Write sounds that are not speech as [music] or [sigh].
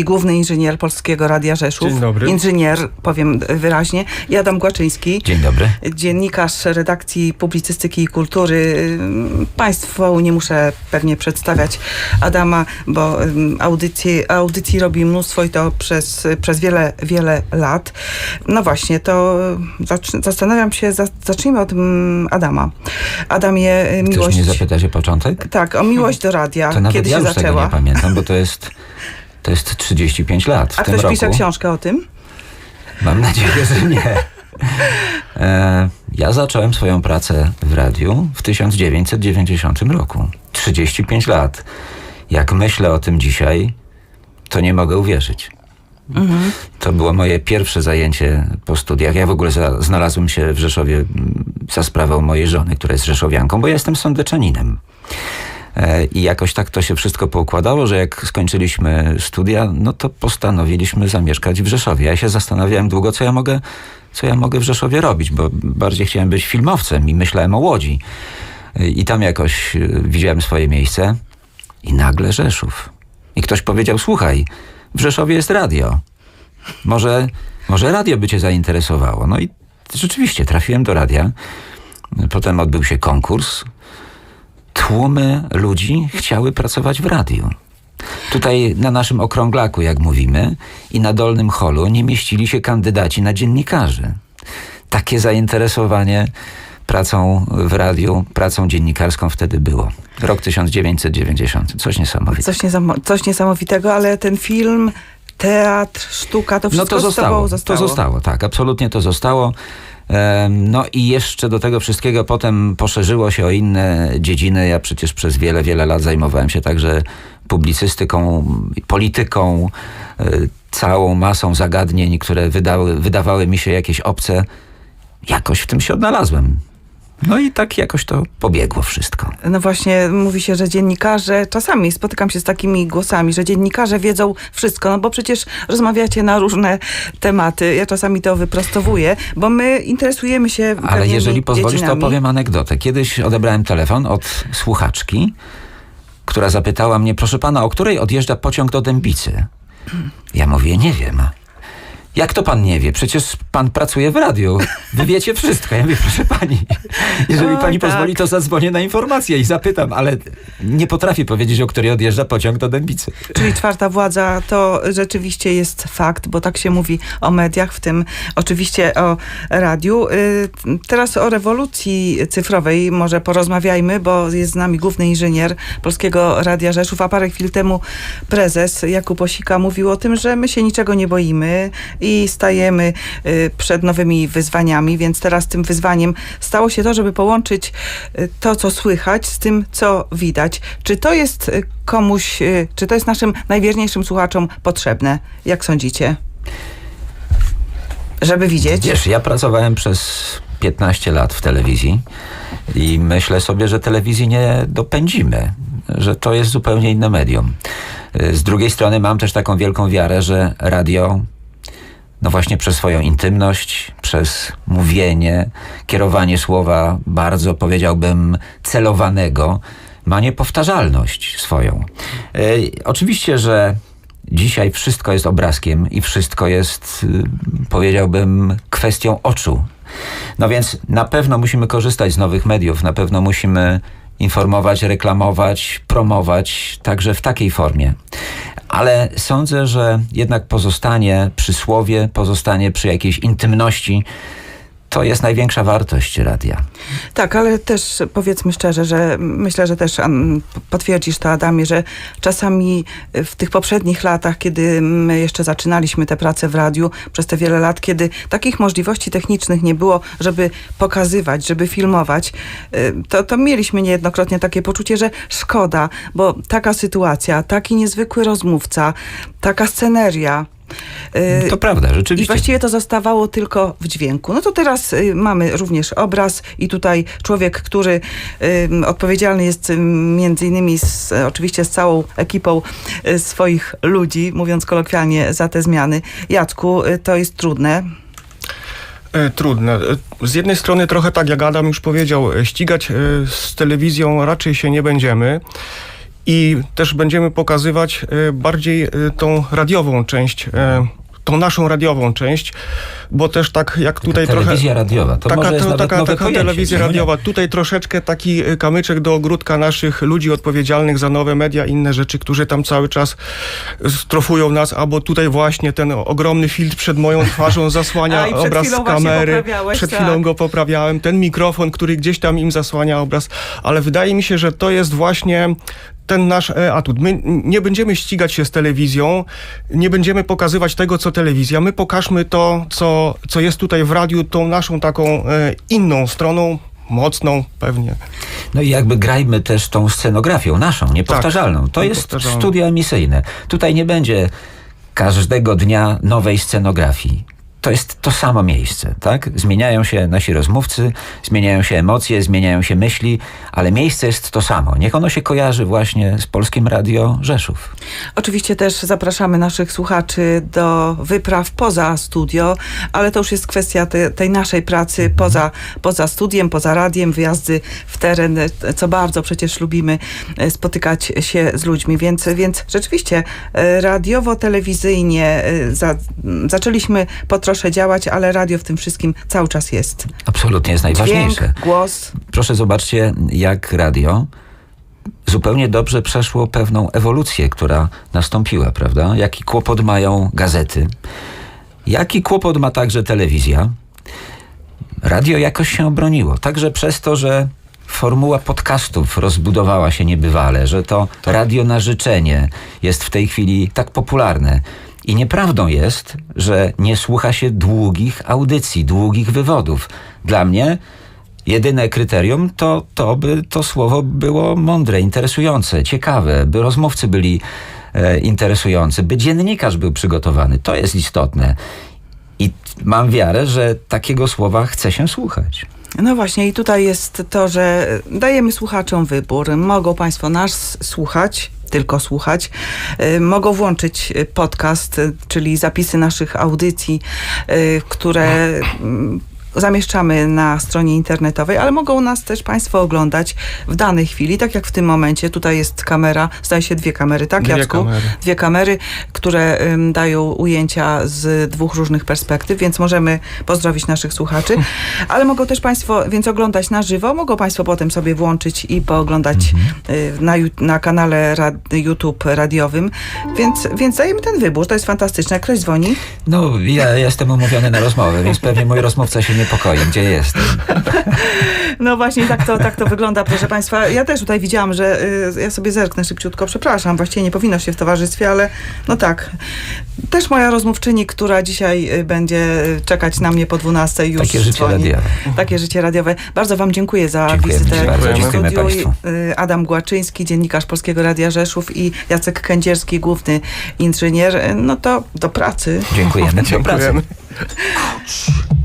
Główny inżynier Polskiego Radia Rzeszów. Dzień dobry. Inżynier, powiem wyraźnie. I Adam Głaczyński. Dzień dobry. Dziennikarz redakcji publicystyki i kultury. Państwu nie muszę pewnie przedstawiać Adama, bo audycji, audycji robi mnóstwo i to przez, przez wiele, wiele lat. No właśnie, to zastanawiam się, za- zacznijmy od Adama. Adamie, y, Chcesz miłość... mnie zapytać o początek? Tak, o miłość do radia. To nawet Kiedy ja się już tego zaczęła? nie pamiętam, bo to jest, [laughs] to jest 35 lat w A tym ktoś roku. pisze książkę o tym? Mam nadzieję, że nie. E, ja zacząłem swoją pracę w radiu w 1990 roku. 35 lat. Jak myślę o tym dzisiaj, to nie mogę uwierzyć. To było moje pierwsze zajęcie po studiach. Ja w ogóle za, znalazłem się w Rzeszowie mm, za sprawą mojej żony, która jest rzeszowianką, bo ja jestem sądeczaninem. E, I jakoś tak to się wszystko poukładało, że jak skończyliśmy studia, no to postanowiliśmy zamieszkać w Rzeszowie. Ja się zastanawiałem długo, co ja mogę, co ja mogę w Rzeszowie robić, bo bardziej chciałem być filmowcem i myślałem o Łodzi. E, I tam jakoś e, widziałem swoje miejsce i nagle Rzeszów. I ktoś powiedział, słuchaj, w Rzeszowie jest radio. Może, może radio by cię zainteresowało. No i rzeczywiście trafiłem do radia. Potem odbył się konkurs. Tłumy ludzi chciały pracować w radiu. Tutaj na naszym okrąglaku, jak mówimy, i na dolnym holu nie mieścili się kandydaci na dziennikarzy. Takie zainteresowanie pracą w radiu, pracą dziennikarską wtedy było. Rok 1990. Coś niesamowitego. Coś, niezamo- coś niesamowitego, ale ten film, teatr, sztuka, to No wszystko to z tobą zostało, zostało. to zostało, tak, absolutnie to zostało. No i jeszcze do tego wszystkiego potem poszerzyło się o inne dziedziny. Ja przecież przez wiele, wiele lat zajmowałem się także publicystyką, polityką, y, całą masą zagadnień, które wydały, wydawały mi się jakieś obce. Jakoś w tym się odnalazłem. No i tak jakoś to pobiegło wszystko. No właśnie, mówi się, że dziennikarze, czasami spotykam się z takimi głosami, że dziennikarze wiedzą wszystko, no bo przecież rozmawiacie na różne tematy. Ja czasami to wyprostowuję, bo my interesujemy się Ale jeżeli pozwolisz, to dziedzinami. opowiem anegdotę. Kiedyś odebrałem telefon od słuchaczki, która zapytała mnie, proszę pana, o której odjeżdża pociąg do Dębicy? Ja mówię, nie wiem. Jak to pan nie wie? Przecież pan pracuje w radiu. Wy wiecie wszystko. Ja mówię, proszę pani, jeżeli O, pani tak. pozwoli, to zadzwonię na informację i zapytam, ale nie potrafię powiedzieć, o której odjeżdża pociąg do Dębicy. Czyli czwarta władza to rzeczywiście jest fakt, bo tak się mówi o mediach, w tym oczywiście o radiu. Y, Teraz o rewolucji cyfrowej może porozmawiajmy, bo jest z nami główny inżynier Polskiego Radia Rzeszów, a parę chwil temu prezes Jakub Osika mówił o tym, że my się niczego nie boimy i stajemy y, przed nowymi wyzwaniami, więc teraz tym wyzwaniem stało się to, żeby połączyć y, to, co słychać z tym, co widać. Czy to jest y, komuś, czy to jest naszym najwierniejszym słuchaczom potrzebne? Jak sądzicie? Żeby widzieć? Wiesz, ja pracowałem przez 15 lat w telewizji i myślę sobie, że telewizji nie dopędzimy, że to jest zupełnie inne medium. Z drugiej strony mam też taką wielką wiarę, że radio, no właśnie przez swoją intymność, przez mówienie, kierowanie słowa bardzo, powiedziałbym, celowanego, ma niepowtarzalność swoją. Y, Oczywiście, że Dzisiaj wszystko jest obrazkiem i wszystko jest, y, powiedziałbym, kwestią oczu. No więc na pewno musimy korzystać z nowych mediów, na pewno musimy informować, reklamować, promować także w takiej formie. Ale sądzę, że jednak pozostanie przy słowie, pozostanie przy jakiejś intymności, to jest największa wartość radia. Tak, ale też powiedzmy szczerze, że myślę, że też potwierdzisz to Adamie, że czasami w tych poprzednich latach, kiedy my jeszcze zaczynaliśmy tę pracę w radiu, przez te wiele lat, kiedy takich możliwości technicznych nie było, żeby pokazywać, żeby filmować, y, to, to mieliśmy niejednokrotnie takie poczucie, że szkoda, bo taka sytuacja, taki niezwykły rozmówca, taka sceneria, To prawda, i rzeczywiście. właściwie to zostawało tylko w dźwięku. No to teraz y, mamy również obraz i tutaj człowiek, który y, odpowiedzialny jest y, między innymi z, oczywiście z całą ekipą y, swoich ludzi, mówiąc kolokwialnie, za te zmiany. Jacku, y, to jest trudne. E, Trudne. E, Z jednej strony trochę tak, jak Adam już powiedział, e, ścigać z telewizją raczej się nie będziemy. I też będziemy pokazywać e, bardziej e, tą radiową część, e, tą naszą radiową część, bo też tak jak tutaj trochę... Telewizja radiowa, to taka, to, taka, taka pojęcie, telewizja nie? radiowa. Tutaj troszeczkę taki kamyczek do ogródka naszych ludzi odpowiedzialnych za nowe media, inne rzeczy, którzy tam cały czas strofują nas, albo tutaj właśnie ten ogromny filtr przed moją twarzą [laughs] zasłania A, obraz z kamery. Przed tak. chwilą go poprawiałem. Ten mikrofon, który gdzieś tam im zasłania obraz, ale wydaje mi się, że to jest właśnie ten nasz atut. My nie będziemy ścigać się z telewizją, nie będziemy pokazywać tego, co telewizja. My pokażmy to, co, co jest tutaj w radiu, tą naszą taką e, inną stroną, mocną pewnie. No i jakby grajmy też tą scenografią naszą, niepowtarzalną. to jest studio emisyjne. Tutaj nie będzie każdego dnia nowej scenografii. To jest to samo miejsce, tak? Zmieniają się nasi rozmówcy, zmieniają się emocje, zmieniają się myśli, ale miejsce jest to samo. Niech ono się kojarzy właśnie z Polskim Radio Rzeszów. Oczywiście też zapraszamy naszych słuchaczy do wypraw poza studio, ale to już jest kwestia te, tej naszej pracy poza, poza studiem, poza radiem, wyjazdy w teren, co bardzo przecież lubimy e, spotykać się z ludźmi, więc, więc rzeczywiście e, radiowo-telewizyjnie e, za, zaczęliśmy po trosze działać, ale radio w tym wszystkim cały czas jest. Absolutnie jest najważniejsze. Dźwięk, głos. Proszę zobaczcie, jak radio zupełnie dobrze przeszło pewną ewolucję, która nastąpiła, prawda? Jaki kłopot mają gazety, jaki kłopot ma także telewizja. Radio jakoś się obroniło, także przez to, że formuła podcastów rozbudowała się niebywale, że to radio na życzenie jest w tej chwili tak popularne. I nieprawdą jest, że nie słucha się długich audycji, długich wywodów. Dla mnie Jedyne kryterium to to, by to słowo było mądre, interesujące, ciekawe, by rozmówcy byli e, interesujący, by dziennikarz był przygotowany. To jest istotne. I mam wiarę, że takiego słowa chce się słuchać. No właśnie i tutaj jest to, że dajemy słuchaczom wybór. Mogą Państwo nas słuchać, tylko słuchać. Y, Mogą włączyć y, podcast, y, czyli zapisy naszych audycji, które mm, zamieszczamy na stronie internetowej, ale mogą nas też Państwo oglądać w danej chwili, tak jak w tym momencie. Tutaj jest kamera, zdaje się dwie kamery, tak Dwie Jacku? kamery. Dwie kamery, które ym, dają ujęcia z dwóch różnych perspektyw, więc możemy pozdrowić naszych słuchaczy, [laughs] ale mogą też Państwo więc oglądać na żywo, mogą Państwo potem sobie włączyć i pooglądać y, na, na kanale rad, YouTube radiowym, więc, więc dajemy ten wybór, to jest fantastyczne. Jak ktoś dzwoni, No, ja jestem umówiony na rozmowę, więc pewnie mój rozmówca się niepokoi, gdzie jestem. [laughs] No właśnie, tak to, tak to wygląda, proszę Państwa. Ja też tutaj widziałam, że y, ja sobie zerknę szybciutko, przepraszam, właściwie nie powinno się w towarzystwie, ale no tak. Też moja rozmówczyni, która dzisiaj y, będzie czekać na mnie po 12 już Takie życie dzwoni. radiowe. Takie życie radiowe. Bardzo Wam dziękuję za Dziękujemy wizytę bardzo. w Dziękujemy studiu. Państwu. Y, Adam Głaczyński, dziennikarz Polskiego Radia Rzeszów i Jacek Kędzierski, główny inżynier. Y, No to do pracy. Dziękujemy. [laughs] Do pracy. Dziękujemy. [laughs]